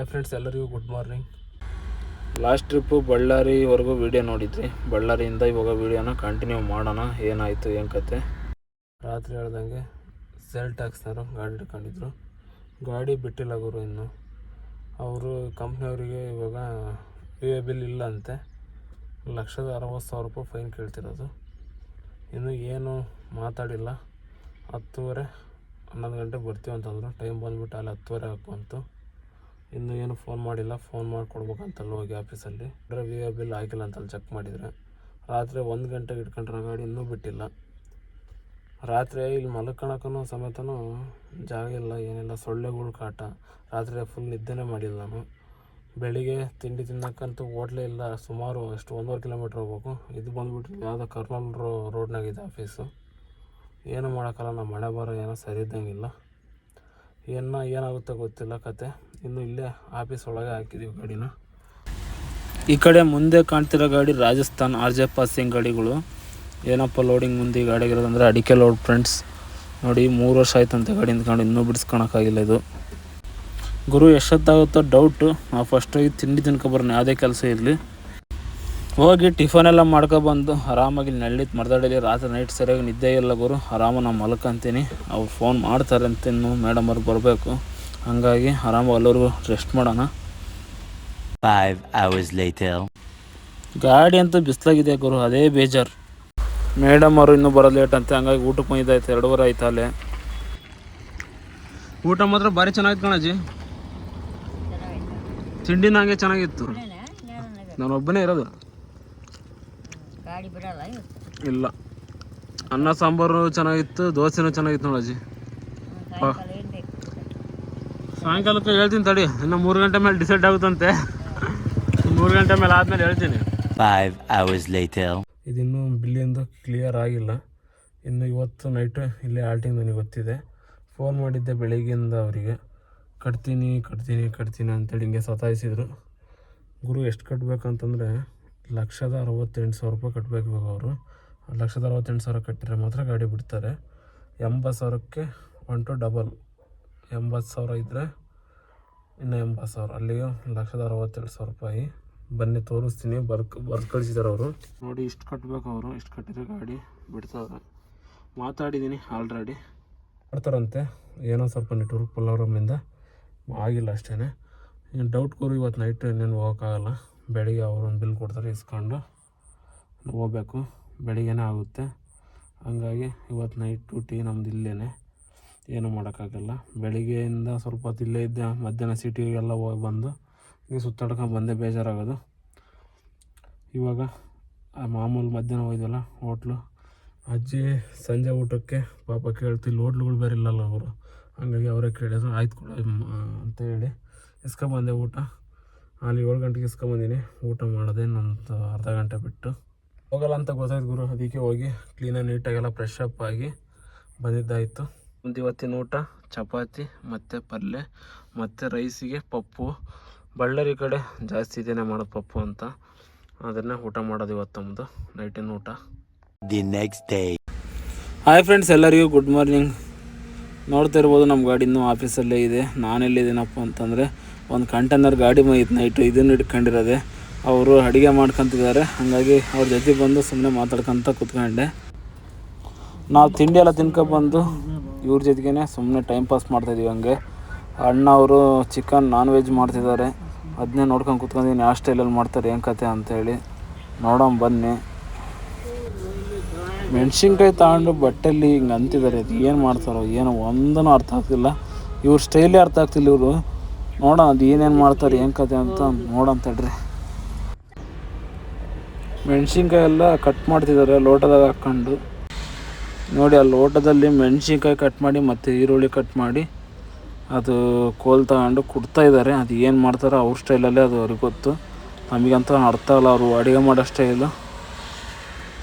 Hi friends ಎಲ್ಲರಿಗೂ good morning last trip ಬಳ್ಳಾರಿವರೆಗೂ video ನೋಡಿದ್ರಿ ಬಳ್ಳಾರಿಯಿಂದ ಇವಾಗ ವೀಡಿಯೋನ ಕಂಟಿನ್ಯೂ ಮಾಡೋಣ. ಏನಾಯಿತು ಏನು ಕತೆ? ರಾತ್ರಿ ಹೇಳ್ದಂಗೆ ಸೆಲ್ ಟ್ಯಾಕ್ಸ್ನವರು ಗಾಡಿ ಹಿಡ್ಕೊಂಡಿದ್ರು. ಗಾಡಿ ಬಿಟ್ಟಿಲ್ಲ ಗುರು ಇನ್ನು. ಅವರು ಕಂಪ್ನಿಯವರಿಗೆ ಇವಾಗ ವಿ ಎ ಬಿಲ್ ಇಲ್ಲ ಅಂತೆ ಲಕ್ಷದ ಅರವತ್ತು ಸಾವಿರ ರೂಪಾಯಿ ಫೈನ್ ಕೇಳ್ತಿರೋದು. ಇನ್ನು ಏನು ಮಾತಾಡಿಲ್ಲ. ಹತ್ತುವರೆ ಹನ್ನೊಂದು ಗಂಟೆಗೆ ಬರ್ತೀವಿ ಅಂತಂದ್ರು. ಟೈಮ್ ಬಂದುಬಿಟ್ಟು ಅಲ್ಲಿ ಹತ್ತುವರೆ ಬಂತು ಇನ್ನು ಏನು ಫೋನ್ ಮಾಡಿಲ್ಲ ಫೋನ್ ಮಾಡಿ ಕೊಡ್ಬೇಕಂತಲ್ಲ ಹೋಗಿ ಆಫೀಸಲ್ಲಿ ಅಂದರೆ ವಿ ಬಿಲ್ ಆಗಿಲ್ಲ ಅಂತ ಅಲ್ಲಿ ಚೆಕ್ ಮಾಡಿದರೆ. ರಾತ್ರಿ ಒಂದು ಗಂಟೆಗೆ ಇಟ್ಕೊಂಡ್ರೆ ಗಾಡಿ ಇನ್ನೂ ಬಿಟ್ಟಿಲ್ಲ. ರಾತ್ರಿ ಇಲ್ಲಿ ಮಲ್ಕೊಳಕ್ಕೂ ಸಮೇತನೂ ಜಾಗ ಇಲ್ಲ, ಏನಿಲ್ಲ, ಸೊಳ್ಳೆಗಳು ಕಾಟ. ರಾತ್ರಿ ಫುಲ್ ನಿದ್ದೆನೇ ಮಾಡಿಲ್ಲ ನಾನು. ಬೆಳಿಗ್ಗೆ ತಿಂಡಿ ತಿನ್ನಕ್ಕಂತೂ ಹೋಟ್ಲೇ ಇಲ್ಲ, ಸುಮಾರು ಅಷ್ಟು ಒಂದೂವರೆ ಕಿಲೋಮೀಟ್ರ್ ಹೋಗ್ಬೇಕು. ಇದು ಬಂದುಬಿಟ್ಟು ಯಾವುದೋ ಕರ್ನಾಲ್ ರೋ ರೋಡ್ನಾಗಿದೆ ಆಫೀಸು ಏನು ಮಾಡೋಕ್ಕಲ್ಲ ನಮ್ಮ ಮಳೆ ಬರೋ ಏನೋ ಸರಿ ಇದ್ದಂಗಿಲ್ಲ. ಏನ ಏನಾಗುತ್ತೆ ಗೊತ್ತಿಲ್ಲ ಕತೆ. ಇನ್ನು ಇಲ್ಲೇ ಆಫೀಸ್ ಒಳಗೆ ಹಾಕಿದೀವಿ ಗಾಡಿನ. ಈ ಕಡೆ ಮುಂದೆ ಕಾಣ್ತಿರೋ ಗಾಡಿ ರಾಜಸ್ಥಾನ್ ಆರ್ ಜೆ ಪಾಸಿಂಗ್ ಗಾಡಿಗಳು. ಏನಪ್ಪ ಲೋಡಿಂಗ್ ಮುಂದೆ ಈ ಗಾಡಿಗಿರೋದಂದ್ರೆ ಅಡಿಕೆ ಲೋಡ್ ಫ್ರೆಂಡ್ಸ್ ನೋಡಿ, ಮೂರು ವರ್ಷ ಆಯ್ತಂತೆ ಗಾಡಿ ನಿಂತ್ಕೊಂಡು, ಇನ್ನೂ ಬಿಡಿಸ್ಕೊಳಕ್ಕಾಗಿಲ್ಲ ಇದು. ಗುರು, ಎಷ್ಟೊತ್ತಾಗುತ್ತೋ ಡೌಟು ನಾವು ಹೋಗಿ ತಿಂಡಿ ತಿನ್ಕೊಬರೋಣ ಯಾವುದೇ ಕೆಲಸ ಇರಲಿ. ಹೋಗಿ ಟಿಫನ್ ಎಲ್ಲ ಮಾಡ್ಕೊಬಂದು ಆರಾಮಾಗಿ ನಳ್ಳಿತ್ ಮರ್ದಾಡಲಿ. ರಾತ್ರಿ ನೈಟ್ ಸರಿಯಾಗಿ ನಿದ್ದೆ ಇಲ್ಲ ಗುರು. ಆರಾಮ ನಾವು ಮಲ್ಕೊಂತೀನಿ. ಅವ್ರು ಫೋನ್ ಮಾಡ್ತಾರೆ ಅಂತ ಇನ್ನು ಮೇಡಮ್ ಅವ್ರು ಬರಬೇಕು. ಹಂಗಾಗಿ ಆರಾಮಾಗಿ ಎಲ್ಲರಿಗೂ ರೆಸ್ಟ್ ಮಾಡೋಣ. Five hours later. ಗಾಡಿ ಅಂತೂ ಬಿಸಿಲಾಗಿದೆ ಗುರು ಅದೇ ಬೇಜಾರು. ಮೇಡಮ್ ಅವರು ಇನ್ನೂ ಬರೋದು ಲೇಟ್ ಅಂತೆ ಹಂಗಾಗಿ ಊಟಕ್ಕೆ ಬಂದಿದ್ದಾಯ್ತು ಎರಡೂವರೆ ಆಯ್ತು ಅಲ್ಲೇ. ಊಟ ಮಾತ್ರ ಭಾರಿ ಚೆನ್ನಾಗಿತ್ತು ಕಣಜಿ ತಿಂಡಿನ ಹಂಗೆ ಚೆನ್ನಾಗಿತ್ತು. ನಾನು ಒಬ್ಬನೇ ಇರೋದು. ಇಲ್ಲ. ಅನ್ನ ಸಾಂಬಾರು ಚೆನ್ನಾಗಿತ್ತು ದೋಸೆನೂ ಚೆನ್ನಾಗಿತ್ತು ನೋಡಜ್ಜಿ ಸಾಯಂಕಾಲಕ್ಕೆ ಹೇಳ್ತೀನಿ ತಡಿ. ಇನ್ನು ಮೂರು ಗಂಟೆ ಮೇಲೆ ಡಿಸೈಡ್ ಆಗುತ್ತಂತೆ. ಮೂರು ಗಂಟೆ ಮೇಲೆ ಆದಮೇಲೆ ಹೇಳ್ತೀನಿ. Five hours later. ಇದಿನ್ನೂ ಬಿಲ್ಲಿಂದ ಕ್ಲಿಯರ್ ಆಗಿಲ್ಲ. ಇನ್ನು ಇವತ್ತು ನೈಟು ಇಲ್ಲೇ ಆಲ್ಟಿಂಗ್ ನನಗೆ ಗೊತ್ತಿದೆ. ಫೋನ್ ಮಾಡಿದ್ದೆ ಬೆಳಿಗ್ಗೆಯಿಂದ ಅವರಿಗೆ. ಕಟ್ತೀನಿ ಕಟ್ತೀನಿ ಕಟ್ತೀನಿ ಅಂತೇಳಿ ಹಿಂಗೆ ಸತಾಯಿಸಿದರು. ಗುರು ಎಷ್ಟು ಕಟ್ಟಬೇಕಂತಂದರೆ ಲಕ್ಷದ ಅರವತ್ತೆಂಟು ಸಾವಿರ ರೂಪಾಯಿ ಕಟ್ಟಬೇಕು ಇವಾಗ ಅವರು. ಲಕ್ಷದ ಅರವತ್ತೆಂಟು ಸಾವಿರ ಕಟ್ಟಿದ್ರೆ ಮಾತ್ರ ಗಾಡಿ ಬಿಡ್ತಾರೆ. ಎಂಬತ್ತು ಸಾವಿರಕ್ಕೆ ಒನ್ ಟು ಡಬಲ್ ಎಂಬತ್ತು ಸಾವಿರ ಇದ್ದರೆ ಇನ್ನು ಎಂಬತ್ತು ಸಾವಿರ. ಅಲ್ಲಿಗೆ ಲಕ್ಷದ ಅರವತ್ತೆರಡು ಸಾವಿರ ರೂಪಾಯಿ. ಬನ್ನಿ ತೋರಿಸ್ತೀನಿ. ಬರ್ಕ್ ಬರ್ಕ್ ಅವರು. ನೋಡಿ ಇಷ್ಟು ಕಟ್ಟಬೇಕು ಅವರು. ಇಷ್ಟು ಕಟ್ಟಿದ್ರೆ ಗಾಡಿ ಬಿಡ್ತಾರೆ. ಮಾತಾಡಿದ್ದೀನಿ ಆಲ್ರೆಡಿ ಮಾಡ್ತಾರಂತೆ. ಏನೋ ಸ್ವಲ್ಪ ನೆಟ್ವರ್ಕ್ ಪಲ್ಲವರಮ್ಮಿಂದ ಆಗಿಲ್ಲ ಅಷ್ಟೇ ಇನ್ನು ಡೌಟ್ ಕೂರು ಇವತ್ತು ನೈಟ್ ಇನ್ನೇನು ಹೋಗೋಕ್ಕಾಗಲ್ಲ. ಬೆಳಿಗ್ಗೆ ಅವರು ಒಂದು ಬಿಲ್ ಕೊಡ್ತಾರೆ ಇಸ್ಕೊಂಡು ಹೋಗ್ಬೇಕು. ಬೆಳಿಗ್ಗೆನೇ ಆಗುತ್ತೆ. ಹಂಗಾಗಿ ಇವತ್ತು ನೈಟ್ ಡ್ಯೂಟಿ ನಮ್ದು ಇಲ್ಲೇ ಏನೂ ಮಾಡೋಕ್ಕಾಗಲ್ಲ. ಬೆಳಿಗ್ಗೆಯಿಂದ ಸ್ವಲ್ಪ ಹೊತ್ತು ಇಲ್ಲೇ ಇದ್ದೆ. ಮಧ್ಯಾಹ್ನ ಸಿಟಿಗೆಲ್ಲ ಹೋಗಿ ಬಂದು ಹಿಂಗೆ ಸುತ್ತಾಡ್ಕೊಂಡು ಬಂದೆ. ಬೇಜಾರಾಗೋದು. ಇವಾಗ ಮಾಮೂಲು ಮಧ್ಯಾಹ್ನ ಹೋಯ್ದಲ್ಲ ಹೋಟ್ಲು. ಅಜ್ಜಿ ಸಂಜೆ ಊಟಕ್ಕೆ ಪಾಪ ಕೇಳ್ತಿಲ್ಲ. ಹೋಟ್ಲುಗಳು ಬೇರೆ ಇಲ್ಲಲ್ಲ ಅವರು. ಹಂಗಾಗಿ ಅವರೇ ಕೇಳಿದ್ರು. ಆಯ್ತು ಕೂಡ ಅಂತ ಹೇಳಿ ಇಸ್ಕೊಂಬಂದೆ ಊಟ. ಅಲ್ಲಿ ಏಳು ಗಂಟೆಗೆ ಇಸ್ಕೊಂಬಂದಿನಿ ಊಟ ಮಾಡಿದೆ. ಇನ್ನೊಂದು ಅರ್ಧ ಗಂಟೆ ಬಿಟ್ಟು. ಹೋಗಲ್ಲ ಅಂತ ಗೊತ್ತಾಯ್ತು ಗುರು. ಅದಕ್ಕೆ ಹೋಗಿ ಕ್ಲೀನಾಗಿ ನೀಟಾಗೆಲ್ಲ ಫ್ರೆಶ್ ಅಪ್ ಆಗಿ ಬಂದಿದ್ದಾಯಿತು. ಒಂದು ಇವತ್ತಿನ ಊಟ ಚಪಾತಿ ಮತ್ತು ಪಲ್ಯ ಮತ್ತು ರೈಸಿಗೆ ಪಪ್ಪು. ಬಳ್ಳಾರಿ ಕಡೆ ಜಾಸ್ತಿ ಇದೇನೆ ಮಾಡೋದು ಪಪ್ಪು ಅಂತ. ಅದನ್ನೇ ಊಟ ಮಾಡೋದು ಇವತ್ತೊಂದು ನೈಟಿನ ಊಟ. The next day hi friends ಎಲ್ಲರಿಗೂ ಗುಡ್ ಮಾರ್ನಿಂಗ್ ನೋಡ್ತಾ ಇರ್ಬೋದು ನಮ್ಮ ಗಾಡಿ ಇನ್ನೂ ಆಫೀಸಲ್ಲೇ ಇದೆ. ನಾನೆಲ್ಲಿದ್ದೀನಪ್ಪ ಅಂತಂದರೆ ಒಂದು ಕಂಟೈನರ್ ಗಾಡಿ ಮೈತ್ ನೈಟು ಇದನ್ನು ಇಟ್ಕೊಂಡಿರೋದೆ. ಅವರು ಅಡುಗೆ ಮಾಡ್ಕೊತಿದ್ದಾರೆ. ಹಾಗಾಗಿ ಅವ್ರ ಜೊತೆ ಬಂದು ಸುಮ್ಮನೆ ಮಾತಾಡ್ಕೊತ ಕೂತ್ಕೊಂಡೆ. ನಾವು ತಿಂಡಿ ಎಲ್ಲ ತಿನ್ಕೊಬಂದು ಇವ್ರ ಜೊತೆಗೇ ಸುಮ್ಮನೆ ಟೈಮ್ ಪಾಸ್ ಮಾಡ್ತಾಯಿದ್ದೀವಿ ಹಂಗೆ. ಅಣ್ಣ ಅವರು ಚಿಕನ್ ನಾನ್ ವೆಜ್ ಮಾಡ್ತಿದ್ದಾರೆ. ಅದನ್ನೇ ನೋಡ್ಕೊಂಡು ಕೂತ್ಕೊಂಡಿದ್ದೀನಿ ಆ ಸ್ಟೈಲಲ್ಲಿ ಮಾಡ್ತಾರೆ ಏನು ಕತೆ ಅಂತೇಳಿ. ನೋಡೋಣ ಬನ್ನಿ. ಮೆಣಸಿನ್ಕಾಯಿ ತಗೊಂಡು ಬಟ್ಟೆಲ್ಲಿ ಹಿಂಗೆ ಅಂತಿದ್ದಾರೆ, ಅದು ಏನು ಮಾಡ್ತಾರೋ ಏನೋ ಒಂದೂ ಅರ್ಥ ಆಗ್ತಿಲ್ಲ. ಇವ್ರ ಸ್ಟೈಲೇ ಅರ್ಥ ಆಗ್ತಿಲ್ಲ ಇವರು. ನೋಡೋಣ, ಅದು ಏನೇನು ಮಾಡ್ತಾರೆ, ಏನು ಕತೆ ಅಂತ ನೋಡೋಣ ತಡ್ರಿ. ಮೆಣಸಿನ್ಕಾಯಿ ಎಲ್ಲ ಕಟ್ ಮಾಡ್ತಿದ್ದಾರೆ, ಲೋಟದಾಗ ಹಾಕ್ಕೊಂಡು. ನೋಡಿ ಅಲ್ಲಿ ಲೋಟದಲ್ಲಿ ಮೆಣಸಿನ್ಕಾಯಿ ಕಟ್ ಮಾಡಿ ಮತ್ತು ಈರುಳ್ಳಿ ಕಟ್ ಮಾಡಿ ಅದು ಕೋಲ್ ತಗೊಂಡು ಕುಡ್ತಾ ಇದ್ದಾರೆ. ಅದು ಏನು ಮಾಡ್ತಾರೋ ಅವ್ರ ಸ್ಟೈಲಲ್ಲೇ ಅದು ಅವ್ರಿಗೆ ಗೊತ್ತು. ನಮಗಂತೂ ಅರ್ಥ ಆಗಲ್ಲ, ಅವರು ಅಡುಗೆ ಮಾಡೋ ಸ್ಟೈಲು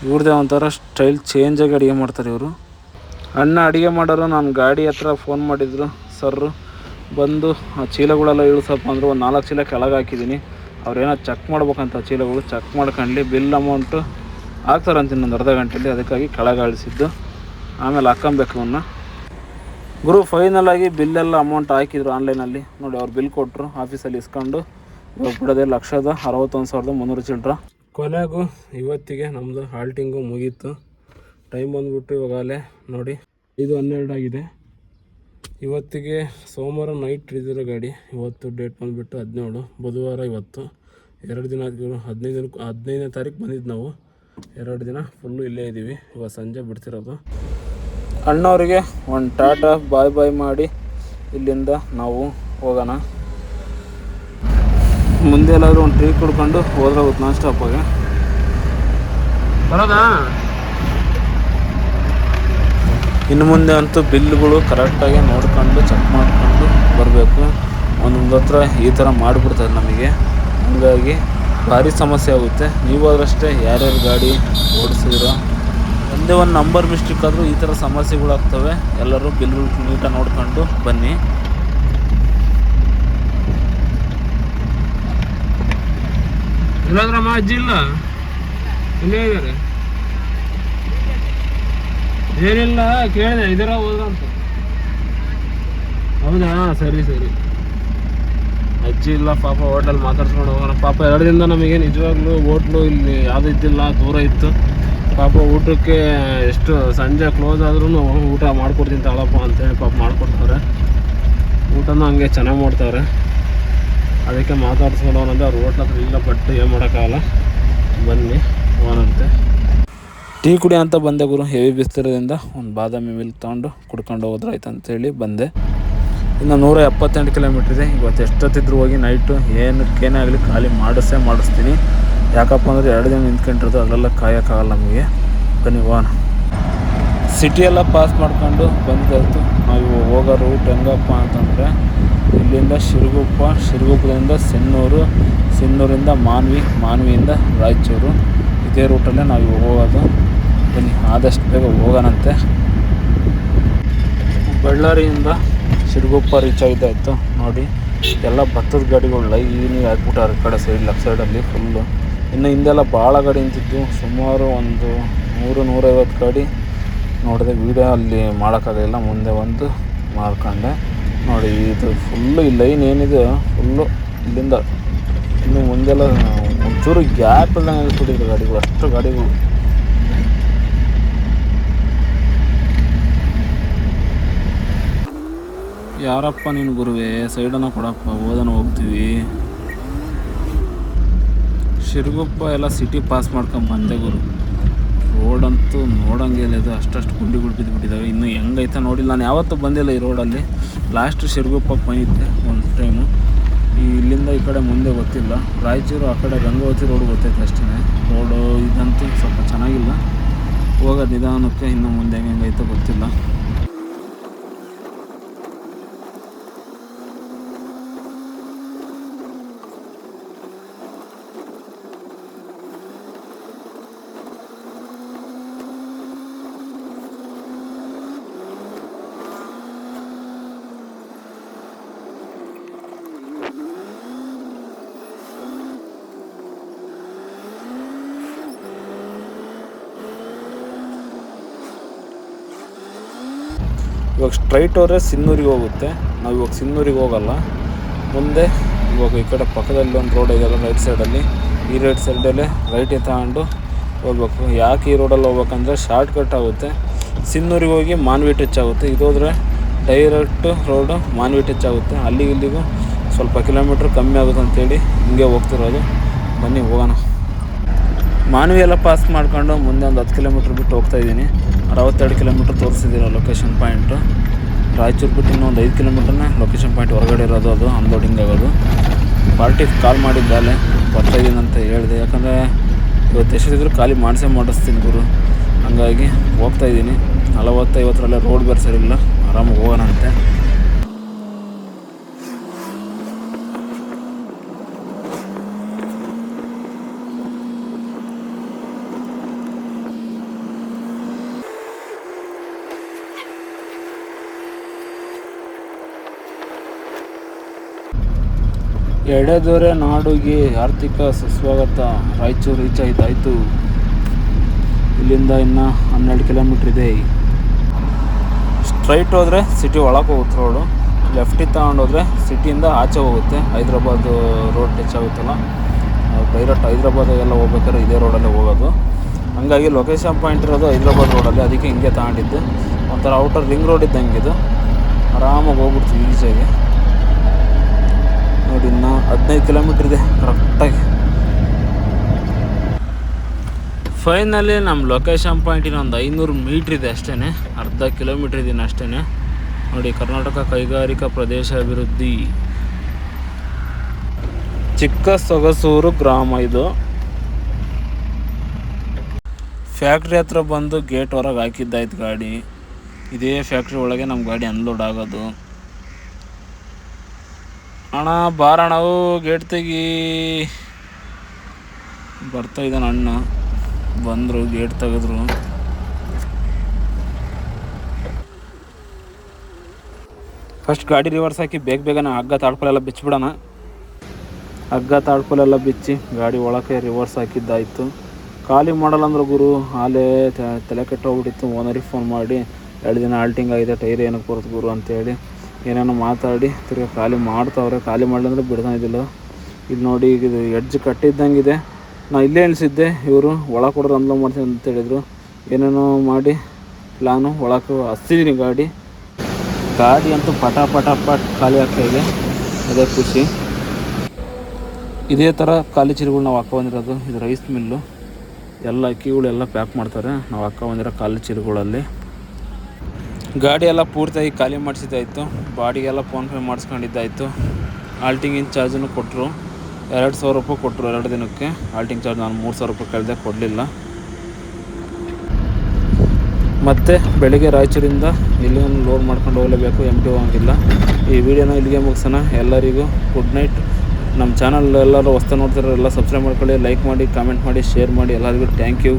ಇವ್ರದ್ದೇ ಒಂಥರ ಸ್ಟೈಲ್ ಚೇಂಜಾಗಿ ಅಡುಗೆ ಮಾಡ್ತಾರೆ ಇವರು. ಅಣ್ಣ ಅಡುಗೆ ಮಾಡೋರು, ನಾನು ಗಾಡಿ ಹತ್ರ ಫೋನ್ ಮಾಡಿದ್ರು ಸರ್ರು ಬಂದು ಆ ಚೀಲಗಳೆಲ್ಲ ಇಳಿಸಪ್ಪ, ಅಂದರು ಒಂದು ನಾಲ್ಕು ಚೀಲ ಕೆಳಗೆ ಹಾಕಿದ್ದೀನಿ ಅವ್ರೇನೋ ಚೆಕ್ ಮಾಡ್ಬೇಕಂತ ಚೀಲಗಳು ಚೆಕ್ ಮಾಡ್ಕೊಂಡು ಬಿಲ್ ಅಮೌಂಟು ಹಾಕ್ತಾರಂತ ಇನ್ನೊಂದು ಅರ್ಧ ಗಂಟೆಯಲ್ಲಿ ಅದಕ್ಕಾಗಿ ಕೆಳಗೆ ಇಳಿಸಿದ್ದು ಆಮೇಲೆ ಹಾಕೊಬೇಕು ಅವನ್ನ. ಗುರು ಫೈನಲ್ ಆಗಿ ಬಿಲ್ಲೆಲ್ಲ ಅಮೌಂಟ್ ಹಾಕಿದ್ರು ಆನ್ಲೈನಲ್ಲಿ ನೋಡಿ, ಅವ್ರು ಬಿಲ್ ಕೊಟ್ಟರು ಆಫೀಸಲ್ಲಿ ಇಸ್ಕೊಂಡು. ಇವಾಗ ಬಿಡೋದೆ ಲಕ್ಷದ ಅರವತ್ತೊಂದು ಸಾವಿರದ ಮುನ್ನೂರು ಚಿಲ್ಲರ ಕೊನೆಗೂ ಇವತ್ತಿಗೆ ನಮ್ಮದು ಹಾಲ್ಟಿಂಗು ಮುಗೀತು. ಟೈಮ್ ಬಂದ್ಬಿಟ್ಟು ಇವಾಗಲೇ ನೋಡಿ, ಇದು ಹನ್ನೆರಡು ಆಗಿದೆ. ಇವತ್ತಿಗೆ ಸೋಮವಾರ ನೈಟ್ ಇದ್ದಿರೋ ಗಾಡಿ, ಇವತ್ತು ಡೇಟ್ ಬಂದುಬಿಟ್ಟು ಹದಿನೇಳು, ಬುಧವಾರ ಇವತ್ತು. ಎರಡು ದಿನ ಹದಿನೈದು ದಿನಕ್ಕೆ, ಹದಿನೈದನೇ ತಾರೀಕು ಬಂದಿದ್ದು ನಾವು. ಎರಡು ದಿನ ಫುಲ್ಲು ಇಲ್ಲೇ ಇದ್ದೀವಿ ಇವಾಗ ಸಂಜೆ ಬಿಡ್ತಿರೋದು. ಅಣ್ಣವರಿಗೆ ಒಂದು ಟಾಟಾ ಬಾಯ್ ಬಾಯ್ ಮಾಡಿ ಇಲ್ಲಿಂದ ನಾವು ಹೋಗೋಣ. ಮುಂದೆ ಎಲ್ಲಾದರೂ ಒಂದು ಟ್ರೀ ಕುಡ್ಕೊಂಡು ಹೋದ್ರೆ ಹೋಗುತ್ತೆ ನಾನ್ ಸ್ಟಾಪಾಗೆ ಬರೋದಾ? ಇನ್ನು ಮುಂದೆ ಅಂತೂ ಬಿಲ್ಗಳು ಕರೆಕ್ಟಾಗಿ ನೋಡ್ಕೊಂಡು ಚೆಕ್ ಮಾಡ್ಕೊಂಡು ಬರಬೇಕು. ಒಂದೊಂದು ಹತ್ರ ಈ ಥರ ಮಾಡಿಬಿಡ್ತಾರೆ ನಮಗೆ. ಹಂಗಾಗಿ ಭಾರಿ ಸಮಸ್ಯೆ ಆಗುತ್ತೆ. ನೀವು ಅದರಷ್ಟೇ ಯಾರ್ಯಾರು ಗಾಡಿ ಓಡಿಸಿದ್ರು ಒಂದೇ ಒಂದು ನಂಬರ್ ಮಿಸ್ಟೇಕ್ ಆದರೂ ಈ ಥರ ಸಮಸ್ಯೆಗಳಾಗ್ತವೆ ಎಲ್ಲರೂ ಬಿಲ್ಗಳು ನೀಟಾಗಿ ನೋಡ್ಕೊಂಡು ಬನ್ನಿ. ಇಲ್ಲಾದ್ರಮ್ಮ ಅಜ್ಜಿ ಇಲ್ಲ? ಇದ್ದಾರೆ. ಏನಿಲ್ಲ, ಕೇಳಿದೆ, ಇದರ ಹೋದ ಅಂತ. ಹೌದಾ? ಸರಿ ಸರಿ. ಅಜ್ಜಿ ಇಲ್ಲ, ಪಾಪ ಹೋಟೆಲ್ ಮಾತಾಡ್ಸ್ಕೊಂಡು ಹೋಗೋಣ. ಪಾಪ ಎರಡು ದಿನದ ನಮಗೆ ನಿಜವಾಗ್ಲೂ ಹೋಟ್ಲು ಇಲ್ಲಿ ಯಾವ್ದು ಇದ್ದಿಲ್ಲ, ದೂರ ಇತ್ತು. ಪಾಪ ಊಟಕ್ಕೆ ಎಷ್ಟು ಸಂಜೆ ಕ್ಲೋಸ್ ಆದ್ರೂ ಊಟ ಮಾಡ್ಕೊಡ್ತೀನಿ ತಾಳಪ್ಪ ಅಂತೇಳಿ ಪಾಪ ಮಾಡ್ಕೊಡ್ತಾರೆ. ಊಟನೂ ಹಂಗೆ ಚೆನ್ನಾಗಿ ಮಾಡ್ತಾರೆ. ಅದಕ್ಕೆ ಮಾತಾಡ್ಸ್ಕೊಂಡು ಅಂದ್ರೆ ಅವ್ರು ಹೋಟ್ಲ ಹತ್ರ ಇಲ್ಲ ಬಟ್ ಏನು ಮಾಡೋಕ್ಕಾಗಲ್ಲ. ಬನ್ನಿ, ಹೋಗೋಣಂತೆ. ಟೀ ಕುಡಿ ಅಂತ ಬಂದೆ ಗುರು. ಹೆವಿ ಬಿಸ್ತಿರೋದ್ರಿಂದ ಒಂದು ಬಾದಾಮಿ ಮಿಲ್ಕ್ ತೊಗೊಂಡು ಕುಡ್ಕೊಂಡು ಹೋದ್ರೆ ಆಯ್ತು ಅಂತೇಳಿ ಬಂದೆ. ಇನ್ನು ನೂರ ಎಪ್ಪತ್ತೆಂಟು ಕಿಲೋಮೀಟ್ರ್ ಇದೆ. ಇವತ್ತು ಎಷ್ಟೊತ್ತಿದ್ರು ಹೋಗಿ ನೈಟು ಏನಕ್ಕೇನೇ ಆಗಲಿ ಖಾಲಿ ಮಾಡಿಸೇ ಮಾಡಿಸ್ತೀನಿ. ಯಾಕಪ್ಪ ಅಂದರೆ ಎರಡು ದಿನ ನಿಂತ್ಕೊಂಡಿರೋದು ಅಲ್ಲೆಲ್ಲ ಕಾಯೋಕ್ಕಾಗಲ್ಲ ನಮಗೆ. ಬನ್ನಿ, ಹೋಗೋಣ. ಸಿಟಿ ಎಲ್ಲ ಪಾಸ್ ಮಾಡ್ಕೊಂಡು ಬಂದಾಯ್ತು. ನಾವು ಹೋಗೋ ರೂಟ್ ಹೆಂಗಪ್ಪ ಅಂತಂದರೆ, ಇಲ್ಲಿಂದ ಶಿರಗುಪ್ಪ, ಶಿರಗುಪ್ಪದಿಂದ ಸಿನ್ನೂರು ಸಿನ್ನೂರಿಂದ ಮಾನ್ವಿ ಮಾನ್ವಿಯಿಂದ ರಾಯಚೂರು. ಇದೇ ರೂಟಲ್ಲೇ ನಾವು ಹೋಗೋದು. ಬನ್ನಿ, ಆದಷ್ಟು ಬೇಗ ಹೋಗೋಣಂತೆ. ಬಳ್ಳಾರಿಯಿಂದ ಶಿರಗುಪ್ಪ ರೀಚ್ ಆಗಿದ್ದಾಯಿತು. ನೋಡಿ, ಎಲ್ಲ ಭತ್ತದ ಗಾಡಿಗಳು ಲೈನಿಗೆ ಹಾಕ್ಬಿಟ್ಟಾರೆ ಈ ಕಡೆ ಸೈಡ್ ಲೆಫ್ಟ್ ಸೈಡಲ್ಲಿ ಫುಲ್ಲು ಇನ್ನು ಹಿಂದೆಲ್ಲ ಭಾಳ ಗಾಡಿ ನಿಂತಿದ್ದು. ಸುಮಾರು ಒಂದು ನೂರು ನೂರೈವತ್ತು ಗಾಡಿ ನೋಡಿದೆ. ವೀಡಿಯೋ ಅಲ್ಲಿ ಮಾಡೋಕ್ಕಾಗಲಿಲ್ಲ. ಮುಂದೆ ಒಂದು ಮಾಡ್ಕೊಂಡೆ ನೋಡಿ, ಇದು ಫುಲ್ಲು ಈ ಲೈನ್ ಏನಿದೆ ಫುಲ್ಲು ಇಲ್ಲಿಂದ. ಇನ್ನು ಮುಂದೆಲ್ಲ ಒಂಚೂರು ಗ್ಯಾಪ್ ಇಲ್ಲ ನಿಲ್ಸ್ಬಿಟ್ಟಿದ್ರು ಗಾಡಿಗಳು, ಅಷ್ಟು ಗಾಡಿಗಳು. ಯಾರಪ್ಪ ನೀನು ಗುರುವೆ? ಸೈಡನ್ನು ಕೊಡಪ್ಪ. ಓದನ ಹೋಗ್ತೀವಿ. ಶಿರಗುಪ್ಪ ಎಲ್ಲ ಸಿಟಿ ಪಾಸ್ ಮಾಡ್ಕೊಂಡು ಬಂದೆ ಗುರು. ರೋಡಂತೂ ನೋಡಂಗೆ ಇದು. ಅಷ್ಟಷ್ಟು ಗುಂಡಿಗಳು ಬಿದ್ದುಬಿಟ್ಟಿದ್ದಾವೆ ಇನ್ನು ಹೆಂಗೈತೆ ನೋಡಿಲ್ಲ. ನಾನು ಯಾವತ್ತೂ ಬಂದಿಲ್ಲ ಈ ರೋಡಲ್ಲಿ ಲಾಸ್ಟ್ ಶಿರ್ಗುಪ್ಪ ಬಂದಿದ್ದೆ ಒಂದು ಟೈಮು ಇಲ್ಲಿಂದ ಈ ಕಡೆ ಮುಂದೆ ಗೊತ್ತಿಲ್ಲ. ರಾಯಚೂರು ಆ ಕಡೆ ಗಂಗಾವತಿ ರೋಡ್ ಗೊತ್ತೈತೆ ಅಷ್ಟೇ ರೋಡು ಇದಂತೂ ಸ್ವಲ್ಪ ಚೆನ್ನಾಗಿಲ್ಲ. ಹೋಗೋದು ನಿಧಾನಕ್ಕೆ ಇನ್ನು ಮುಂದೆ ಹೆಂಗೆ ಗೊತ್ತಿಲ್ಲ. ಇವಾಗ ಸ್ಟ್ರೈಟ್ ಹೋದ್ರೆ ಸಿನ್ನೂರಿಗೆ ಹೋಗುತ್ತೆ. ನಾವು ಇವಾಗ ಸಿನ್ನೂರಿಗೆ ಹೋಗಲ್ಲ. ಮುಂದೆ ಇವಾಗ ಈ ಕಡೆ ಪಕ್ಕದಲ್ಲಿ ಒಂದು ರೋಡ್ ಇದೆಯಲ್ಲ ರೈಟ್ ಸೈಡಲ್ಲಿ ಈ ರೈಟ್ ಸೈಡಲ್ಲೇ ರೈಟ್ ತಗೊಂಡು ಹೋಗ್ಬೇಕು. ಯಾಕೆ ಈ ರೋಡಲ್ಲಿ ಹೋಗ್ಬೇಕಂದ್ರೆ ಶಾರ್ಟ್ ಕಟ್ ಆಗುತ್ತೆ. ಸಿನ್ನೂರಿಗೆ ಹೋಗಿ ಮಾನ್ವಿ ಟಚ್ ಆಗುತ್ತೆ. ಇದೋದ್ರೆ ಡೈರೆಕ್ಟ್ ರೋಡು ಮಾನ್ವಿ ಟಚ್ ಆಗುತ್ತೆ. ಅಲ್ಲಿಗೆ ಇಲ್ಲಿಗೂ ಸ್ವಲ್ಪ ಕಿಲೋಮೀಟ್ರ್ ಕಮ್ಮಿ ಆಗುತ್ತೆ ಅಂತೇಳಿ ಹಿಂಗೆ ಹೋಗ್ತಿರೋದು. ಬನ್ನಿ ಹೋಗೋಣ. ಮಾನ್ವಿ ಎಲ್ಲ ಪಾಸ್ ಮಾಡ್ಕೊಂಡು ಮುಂದೆ ಒಂದು ಹತ್ತು ಕಿಲೋಮೀಟ್ರ್ ಬಿಟ್ಟು ಹೋಗ್ತಾ ಇದ್ದೀನಿ. ಅರವತ್ತೆರಡು ಕಿಲೋಮೀಟ್ರ್ ತೋರಿಸಿದ್ದೀರ ಲೊಕೇಶನ್ ಪಾಯಿಂಟು ರಾಯಚೂರು ಬಿಟ್ಟು ಇನ್ನೊಂದು ಐದು ಕಿಲೋಮೀಟ್ರನ್ನ ಲೊಕೇಶನ್ ಪಾಯಿಂಟ್ ಹೊರಗಡೆ ಇರೋದು ಅದು ಅನ್ಲೋಡಿಂಗ್ ಆಗೋದು. ಪಾರ್ಟಿ ಕಾಲ್ ಮಾಡಿದ್ದಾಲೆ ಬರ್ತಾಯಿದ್ದೀನಿ ಅಂತ ಹೇಳಿದೆ. ಯಾಕಂದರೆ ಇವತ್ತು ಎಷ್ಟಿದ್ರು ಖಾಲಿ ಮಾಡಿಸೇ ಮಾಡಿಸ್ತೀನಿ ಗುರು. ಹಂಗಾಗಿ ಹೋಗ್ತಾ ನಲವತ್ತೈವತ್ತರಲ್ಲೇ ರೋಡ್ ಬೇರೆ ಸರಿಯಿಲ್ಲ ಆರಾಮಾಗಿ ಹೋಗೋಣ ಎಡೆದೊರೆ ನಾಡುಗೆ ಆರ್ಥಿಕ ಸುಸ್ವಾಗತ. ರಾಯಚೂರು ರೀಚ್ ಆಯ್ತಾಯಿತು. ಇಲ್ಲಿಂದ ಇನ್ನು ಹನ್ನೆರಡು ಕಿಲೋಮೀಟ್ರ್ ಇದೆ. ಸ್ಟ್ರೈಟ್ ಹೋದರೆ ಸಿಟಿ ಒಳಗೆ ಹೋಗುತ್ತೆ ರೋಡು. ಲೆಫ್ಟಿಗೆ ತಗೊಂಡೋದ್ರೆ ಸಿಟಿಯಿಂದ ಆಚೆ ಹೋಗುತ್ತೆ. ಹೈದ್ರಾಬಾದ್ ರೋಡ್ ಟಚ್ ಆಗುತ್ತಲ್ಲ. ಡೈರೆಕ್ಟ್ ಹೈದ್ರಾಬಾದಾಗೆಲ್ಲ ಹೋಗ್ಬೇಕಾದ್ರೆ ಇದೇ ರೋಡಲ್ಲೇ ಹೋಗೋದು. ಹಂಗಾಗಿ ಲೊಕೇಶನ್ ಪಾಯಿಂಟ್ ಇರೋದು ಹೈದ್ರಾಬಾದ್ ರೋಡಲ್ಲಿ. ಅದಕ್ಕೆ ಹಿಂಗೆ ತಗೊಂಡಿದ್ದು. ಒಂಥರ ಔಟರ್ ರಿಂಗ್ ರೋಡ್ ಇದ್ದಂಗೆ ಇದು. ಆರಾಮಾಗಿ ಹೋಗ್ಬಿಡ್ತೀವಿ ಈಸಿಯಾಗಿ. ನೋಡಿ, ಇನ್ನೂ ಹದಿನೈದು ಕಿಲೋಮೀಟ್ರ್ ಇದೆ ಕರೆಕ್ಟಾಗಿ ಫೈನಲಿ ನಮ್ಮ ಲೊಕೇಶನ್ ಪಾಯಿಂಟಿನ ಒಂದು ಐನೂರು ಮೀಟ್ರ್ ಇದೆ ಅಷ್ಟೇ ಅರ್ಧ ಕಿಲೋಮೀಟ್ರ್ ಇದೀನಿ ಅಷ್ಟೇ ನೋಡಿ, ಕರ್ನಾಟಕ ಕೈಗಾರಿಕಾ ಪ್ರದೇಶ ಅಭಿವೃದ್ಧಿ. ಚಿಕ್ಕ ಸೊಗಸೂರು ಗ್ರಾಮ ಇದು. ಫ್ಯಾಕ್ಟ್ರಿ ಹತ್ರ ಬಂದು ಗೇಟ್ ಹೊರಗೆ ಹಾಕಿದ್ದಾಯ್ತು ಗಾಡಿ. ಇದೇ ಫ್ಯಾಕ್ಟ್ರಿ ಒಳಗೆ ನಮ್ಮ ಗಾಡಿ ಅನ್ಲೋಡ್ ಆಗೋದು. ಅಣ್ಣ ಬಾರಣ್ಣವು ಗೇಟ್ ತೆಗಿ. ಬರ್ತಾ ಇದ್ದಾನೆ ಅಣ್ಣ. ಬಂದರು, ಗೇಟ್ ತೆಗೆದ್ರು. ಫಸ್ಟ್ ಗಾಡಿ ರಿವರ್ಸ್ ಹಾಕಿ ಬೇಗ ಬೇಗನೆ ಹಗ್ಗ ತಾಡ್ಕೊಲೆಲ್ಲ ಬಿಚ್ಚಿಬಿಡೋಣ ಹಗ್ಗ ತಾಡ್ಕೊಲೆಲ್ಲ ಬಿಚ್ಚಿ ಗಾಡಿ ಒಳಕ್ಕೆ ರಿವರ್ಸ್ ಹಾಕಿದ್ದಾಯಿತು. ಖಾಲಿ ಮಾಡಲ್ಲ ಅಂದ್ರೆ ಗುರು, ಹಾಲೇ ತಲೆ ಕೆಟ್ಟೋಗ್ಬಿಟ್ಟಿತ್ತು. ಓನರಿಗೆ ಫೋನ್ ಮಾಡಿ, ಎರಡು ದಿನ ಆಲ್ಟಿಂಗ್ ಆಗಿದೆ ಟೈರ್ ಏನಕ್ಕೆ ಬರುತ್ತೆ ಗುರು? ಅಂತೇಳಿ. ಏನೇನೋ ಮಾತಾಡಿ, ತಿರ್ಗಿ ಖಾಲಿ ಮಾಡ್ತಾವ್ರೆ. ಖಾಲಿ ಮಾಡಲಂದ್ರೆ ಬಿಡ್ತಾನಿದ್ದಿಲ್ಲ ಇಲ್ಲಿ ನೋಡಿ ಈಗ ಇದು ಎಡ್ಜ್ ಕಟ್ಟಿದ್ದಂಗಿದೆ. ನಾ ಇಲ್ಲೇ ಎಣಿಸಿದ್ದೆ, ಇವರು ಒಳಗೆ ಕೊಡೋರು ಅನ್ಲೋ ಮಾಡ್ತೀನಿ ಅಂತ ಹೇಳಿದ್ರು. ಏನೇನೋ ಮಾಡಿ, ಪ್ಲಾನು ಒಳಕ್ಕೆ ಹಸ್ತಿದ್ದೀನಿ ಗಾಡಿ. ಗಾಡಿ ಅಂತೂ ಪಟ ಪಟ ಪಟ್ ಖಾಲಿ ಆಗ್ತಾ ಇದೆ. ಅದೇ ಖುಷಿ. ಇದೇ ಥರ ಖಾಲಿ ಚೀಲಗಳು ನಾವು ಅಕ್ಕ ಬಂದಿರೋದು, ಇದು ರೈಸ್ ಮಿಲ್ಲು ಎಲ್ಲ ಅಕ್ಕಿಗಳೆಲ್ಲ ಪ್ಯಾಕ್ ಮಾಡ್ತಾರೆ. ನಾವು ಅಕ್ಕ ಬಂದಿರೋ ಖಾಲಿ ಚೀಲಗಳಲ್ಲಿ. ಗಾಡಿ ಎಲ್ಲ ಪೂರ್ತಿಯಾಗಿ ಖಾಲಿ ಮಾಡಿಸಿದ್ದಾಯಿತು. ಬಾಡಿಗೆಲ್ಲ ಫೋನ್ಪೇ ಮಾಡಿಸ್ಕೊಂಡಿದ್ದಾಯಿತು. ಆಲ್ಟಿಂಗಿನ ಚಾರ್ಜನ್ನು ಕೊಟ್ಟರು ಎರಡು ಸಾವಿರ ರೂಪಾಯಿ ಕೊಟ್ಟರು ಎರಡು ದಿನಕ್ಕೆ. ಆಲ್ಟಿಂಗ್ ಚಾರ್ಜ್ ನಾನು ಮೂರು ಸಾವಿರ ರೂಪಾಯಿ ಕಳೆದೇ ಕೊಡಲಿಲ್ಲ. ಮತ್ತು ಬೆಳಿಗ್ಗೆ ರಾಯಚೂರಿಂದ ಇಲ್ಲಿ ಲೋಡ್ ಮಾಡ್ಕೊಂಡು ಹೋಗಲೇಬೇಕು ಎಂ ಟಿ ಹೋಗಂಗಿಲ್ಲ ಈ ವಿಡಿಯೋನ ಇಲ್ಲಿಗೆ ಮುಗಿಸೋಣ. ಎಲ್ಲರಿಗೂ ಗುಡ್ ನೈಟ್ ನಮ್ಮ ಚಾನಲ್ ಎಲ್ಲರೂ ಹೊಸ್ತ ನೋಡ್ತಿರೋ ಎಲ್ಲ ಸಬ್ಸ್ಕ್ರೈಬ್ ಮಾಡ್ಕೊಳ್ಳಿ ಲೈಕ್ ಮಾಡಿ ಕಾಮೆಂಟ್ ಮಾಡಿ ಶೇರ್ ಮಾಡಿ. ಎಲ್ಲರಿಗೂ ಥ್ಯಾಂಕ್ ಯು